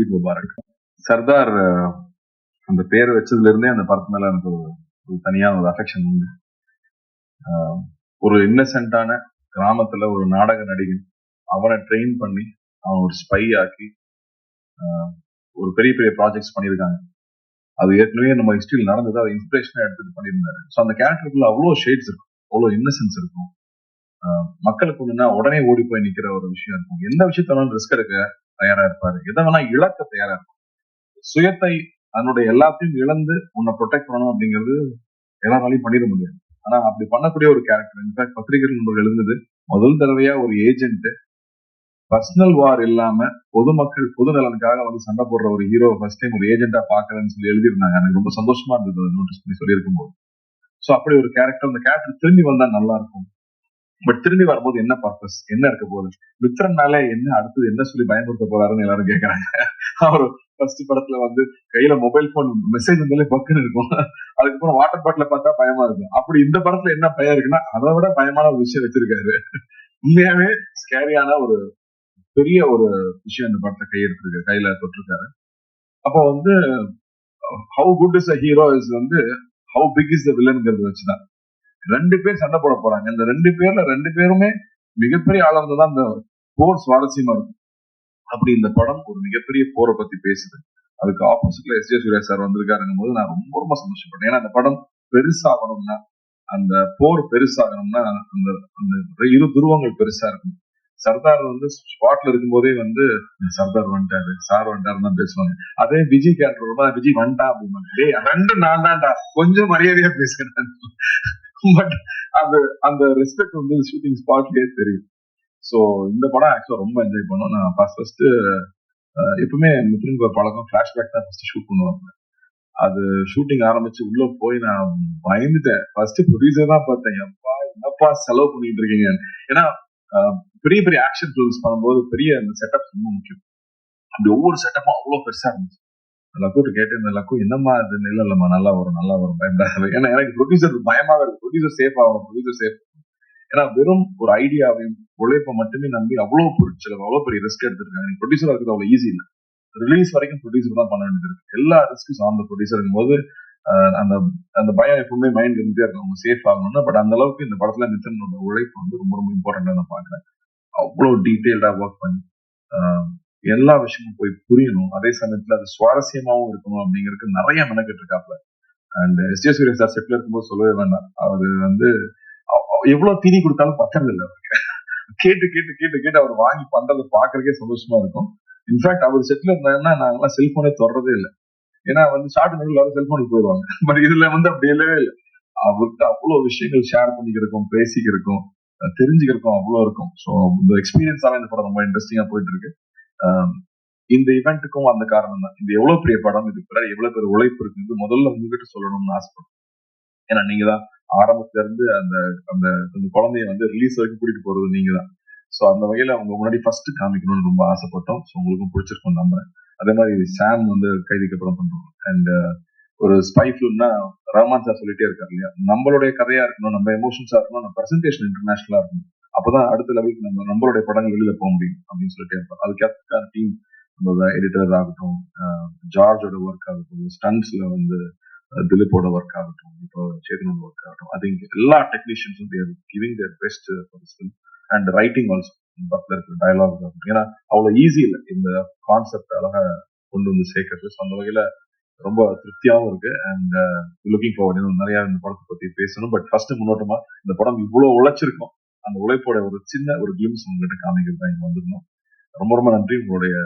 Eid Mubarak. Sardar அந்த பேர் வச்சதுல இருந்தே அந்த படத்து மேல எனக்கு ஒரு ஒரு தனியான ஒரு அஃபெக்ஷன் உண்டு. ஒரு இன்னசென்ட்டான கிராமத்துல ஒரு நாடக நடிகன் அவனை ட்ரெயின் பண்ணி அவன் ஒரு ஸ்பை ஆக்கி ஒரு பெரிய பெரிய ப்ராஜெக்ட்ஸ் பண்ணியிருக்காங்க. அது ஏற்கனவே நம்ம ஹிஸ்டரியில் நடந்தது அதை இன்ஸ்பிரேஷனாக எடுத்துட்டு பண்ணியிருந்தாரு. ஸோ அந்த கேரக்டருக்குள்ள அவ்வளோ ஷேட்ஸ் இருக்கும் அவ்வளோ இன்னசென்ஸ் இருக்கும். மக்களுக்கு ஒண்ணுன்னா உடனே ஓடி போய் நிக்கிற ஒரு விஷயம் இருக்கும். எந்த விஷயத்தாலும் ரிஸ்க் எடுக்க தயாரா இருப்பாரு. எதை வேணா இழக்க தயாரா இருக்கும் சுயத்தை அதனுடைய எல்லாத்தையும் இழந்து உன்னை ப்ரொடெக்ட் பண்ணணும் அப்படிங்கிறது எல்லாராலையும் பண்ணிட முடியாது. ஆனா அப்படி பண்ணக்கூடிய ஒரு கேரக்டர் இன்ஃபேக்ட் பத்திரிகை நண்பர்கள் எழுந்தது முதல் தடவையா ஒரு ஏஜென்ட் பர்சனல் வார் இல்லாம பொதுமக்கள் பொது நலனுக்காக வந்து சண்டை போடுற ஒரு ஹீரோ ஃபர்ஸ்ட் டைம் ஒரு ஏஜென்ட்டா பாக்குறேன்னு சொல்லி எழுதியிருந்தாங்க. எனக்கு ரொம்ப சந்தோஷமா இருந்தது நோட்டீஸ் பண்ணி சொல்லியிருக்கும் போது ஸோ அப்படி ஒரு கேரக்டர் அந்த கேரக்டர் திரும்பி வந்தா நல்லா இருக்கும். பட் திரும்பி வரும்போது என்ன பர்பஸ் என்ன இருக்க போகுது? மித்திரனால என்ன அடுத்தது என்ன சொல்லி பயன்படுத்த போறாருன்னு எல்லாரும் கேக்குறாங்க. அவர் ஃபர்ஸ்ட் படத்துல வந்து கையில மொபைல் போன் மெசேஜ் வந்தாலே பக்குன்னு இருக்கும். அதுக்கப்புறம் வாட்டர் பாட்டில பார்த்தா பயமா இருக்கும். அப்படி இந்த படத்துல என்ன பயம் இருக்குன்னா அதை விட பயமான ஒரு விஷயம் வச்சிருக்காரு. உண்மையாவே ஸ்கேரியான ஒரு பெரிய ஒரு விஷயம் இந்த படத்தை கையெடுத்திருக்காரு கையில தொட்டிருக்காரு. அப்போ வந்து how good is a hero is வந்து ஹவு பிக் இஸ் த வில்லன்ங்கிறது வச்சுதான். ரெண்டு பேர் சண்டை போட போறாங்க. இந்த ரெண்டு பேர்ல ரெண்டு பேருமே மிகப்பெரிய ஆளா தான் இந்த போர் சுவாரஸ்யமா இருக்கும். அப்படி இந்த படம் ஒரு மிகப்பெரிய போரை பத்தி பேசுது. அதுக்கு ஆப்போசிட்ல எஸ் ஜே சூர்யா சார் வந்திருக்காருங்கும் போது நான் ரொம்ப ரொம்ப சந்தோஷப்பட்டேன் ஏன்னா அந்த படம் பெருசாகணும்னா அந்த போர் பெருசாகணும்னா அந்த அந்த இரு துருவங்கள் பெருசா இருக்கும். சர்தார் வந்து ஸ்பாட்ல இருக்கும்போதே வந்து சர்தார் வந்துட்டாரு சார் வந்துட்டாருன்னு தான் பேசுவாங்க. அதே விஜய் கேரக்டர் விஜய் வந்துட்டான் அப்படிம்பாங்க. டேய் ரெண்டு நான் தான்டா. கொஞ்சம் மரியாதையா பேசுறேன். பட் அந்த அந்த ரெஸ்பெக்ட் வந்து ஷூட்டிங் ஸ்பாட்லயே தெரியும். ஸோ இந்த படம் ஆக்சுவலா ரொம்ப என்ஜாய் பண்ணோம். நான் ஃபர்ஸ்ட் ஃபர்ஸ்ட் எப்பவுமே முஸ்லீம் ஒரு பழக்கம் ஃபிளாஷ்பேக் தான் ஃபர்ஸ்ட் ஷூட் பண்ணுவாங்க. அது ஷூட்டிங் ஆரம்பிச்சு உள்ள போய் நான் பயந்துட்டேன். ஃபர்ஸ்ட் ப்ரொடியூசர் தான் பார்த்தேன். எப்பா என்னப்பா செலவு பண்ணிட்டு இருக்கீங்க? ஏன்னா ஆஹ், பெரிய பெரிய ஆக்ஷன் ஃபிலிம்ஸ் பண்ணும்போது பெரிய அந்த செட்டப் ரொம்ப முக்கியம். அப்படி ஒவ்வொரு செட்டப்பும் அவ்வளவு பெருசா இருந்துச்சு. லக்கூட்டு கேட்டு லக்கு என்னம்மா அது இல்ல இல்லம்மா நல்லா வரும் நல்லா வரும் பயப்படாது ஏன்னா எனக்கு ப்ரொடியூசர் பயமாக இருக்கு. ப்ரொடியூசர் சேஃப் ஆகும் ப்ரொடியூசர் சேஃப் ஏன்னா வெறும் ஒரு ஐடியாவையும் உழைப்பை மட்டுமே நம்பி அவ்வளவு பொருட்கள் அவ்வளவு பெரிய ரிஸ்க் எடுத்திருக்காங்க. ப்ரொடியூசர் இருக்கிறது அவ்வளோ ஈஸி இல்லை. ரிலீஸ் வரைக்கும் ப்ரொடியூசர் தான் பண்ண வேண்டியது இருக்கு. எல்லா ரிஸ்க்கும் சார்ந்த ப்ரொடியூசர் போது ஆஹ், அந்த அந்த பயம் எப்பவுமே மைண்ட் இருந்துட்டே இருக்கும். அவங்க சேஃப் ஆகணும்னா பட் அந்த அளவுக்கு இந்த படத்துல நித்தனோட உழைப்பு வந்து ரொம்ப ரொம்ப இம்பார்ட்டன்டா நான் பாக்குறேன் அவ்வளவு டீட்டெயில்டா ஒர்க் பண்ணி எல்லா விஷயமும் போய் புரியணும். அதே சமயத்துல அது சுவாரஸ்யமாவும் இருக்கணும் அப்படிங்கிறதுக்கு நிறைய மெனக்கெட்டு இருக்காப்ல. அண்ட் எஸ் ஜே சார் செட்ல இருக்கும்போது சொல்லவே வேண்டாம். அவர் வந்து எவ்வளவு தீனி கொடுத்தாலும் பத்தறது இல்லை அவருக்கு. கேட்டு கேட்டு கேட்டு கேட்டு அவர் வாங்கி பண்றது பாக்குறதுக்கே சந்தோஷமா இருக்கும். இன்ஃபேக்ட் அவர் செட்ல இருந்தாருன்னா நாங்கெல்லாம் செல்போனே தொடறதே இல்லை. ஏன்னா வந்து ஷார்ட் நிகழ்வு எல்லாரும் செல்போனுக்கு போயிடுவாங்க பட் இதுல வந்து அப்படி இல்லவே இல்லை. அவருக்கு அவ்வளவு விஷயங்கள் ஷேர் பண்ணிக்கிறக்கும் பேசிக்கிறக்கும் தெரிஞ்சுக்கிறக்கும் அவ்வளவு இருக்கும். ஸோ இந்த எக்ஸ்பீரியன்ஸால இந்த படம் ரொம்ப இன்ட்ரெஸ்டிங்கா போயிட்டு இருக்கு. இந்த இவெண்ட்டுக்கும் அந்த காரணம் தான். இது எவ்வளவு பெரிய படம் இதுக்கு பிற எவ்வளவு பெரிய உழைப்பு இருக்கு இது முதல்ல உங்ககிட்ட சொல்லணும்னு ஆசைப்படுறேன். ஏன்னா நீங்க தான் ஆரம்பத்துல இருந்து அந்த அந்த அந்த குழந்தைய வந்து ரிலீஸ் வரைக்கும் கூட்டிட்டு போறது நீங்க தான். ஸோ அந்த வகையில அவங்க முன்னாடி ஃபர்ஸ்ட் காமிக்கணும்னு ரொம்ப ஆசைப்பட்டோம். ஸோ உங்களுக்கும் பிடிச்சிருக்கும் நம்புறேன். அதே மாதிரி சாம் வந்து கைதிக்கு படம் பண்றோம். அண்ட் ஒரு ஸ்பை ஃபிலிம்னா ரஹ்மான் சார் சொல்லிட்டே இருக்காரு இல்லையா? நம்மளுடைய கதையா இருக்கணும் நம்ம எமோஷன்ஸா இருக்கணும் நம்ம பிரசன்டேஷன் இன்டர்நேஷனலா இருக்கணும். அப்பதான் அடுத்த லெவலுக்கு நம்ம நம்மளுடைய படங்கள் வெளியில போக முடியும் அப்படின்னு சொல்லிட்டு இருப்போம் அதுக்காக டீம் நம்மளோட எடிட்டர் ஆகட்டும் ஜார்ஜோட ஒர்க் ஆகட்டும் ஸ்டன்ஸ்ல வந்து திலீப்போட ஒர்க் ஆகட்டும் இப்போ சேதனோட ஒர்க் ஆகட்டும். அது திங்க் எல்லா டெக்னீஷியன்ஸும் their giving their best and writing also பட்ல இருக்கிற டயலாக் ஆகட்டும். ஏன்னா அவ்வளவு ஈஸி இல்லை. இந்த கான்செப்ட் அழகா கொண்டு வந்து சேர்க்கறது. ஸோ அந்த வகையில ரொம்ப திருப்தியாவும் இருக்கு. அண்ட் லுக்கிங் ஃபார்வர்ட் இன்னும் நிறைய இந்த படத்தை பத்தி பேசணும். பட் ஃபர்ஸ்ட் முன்னோட்டமா இந்த படம் இவ்வளவு உழைச்சிருக்கும். அந்த உழைப்போட ஒரு சின்ன ஒரு கிளிம்ஸ் உங்ககிட்ட காமிக்கிறது தான் இங்கே வந்திருந்தோம். ரொம்ப ரொம்ப நன்றி. உங்களுடைய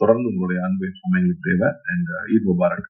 தொடர்ந்து உங்களுடைய அன்பை எப்பவுமே எங்களுக்கு தேவை அண்ட் ஈத் முபாரக்.